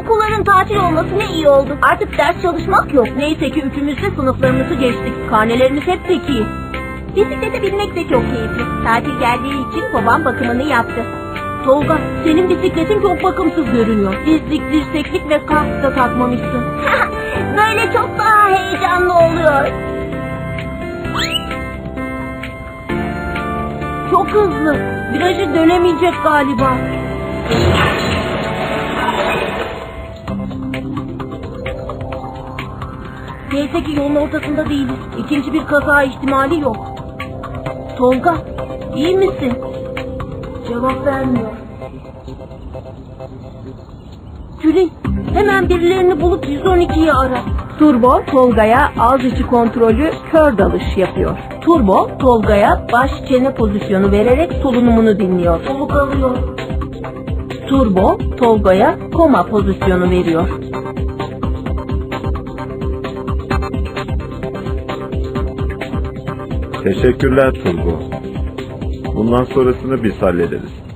Okulların tatil olması ne iyi oldu. Artık ders çalışmak yok. Neyse ki üçümüz de sınıflarımızı geçtik. Karnelerimiz hep pek iyi. Bisiklete binmek de çok keyifli. Tatil geldiği için babam bakımını yaptı. Tolga senin bisikletin çok bakımsız görünüyor. Dizlik, dirseklik ve kask da takmamışsın. Böyle çok daha heyecanlı oluyor. Çok hızlı. Virajı dönemeyecek galiba. Neyse ki yolun ortasında değiliz. İkinci bir kaza ihtimali yok. Tolga, iyi misin? Cevap vermiyor. Tülin, hemen birilerini bulup 112'yi ara. Turbo, Tolga'ya ağız içi kontrolü kör dalış yapıyor. Turbo, Tolga'ya baş çene pozisyonu vererek solunumunu dinliyor. Soluk alıyor. Turbo, Tolga'ya koma pozisyonu veriyor. Teşekkürler Turbo. Bundan sonrasını biz hallederiz.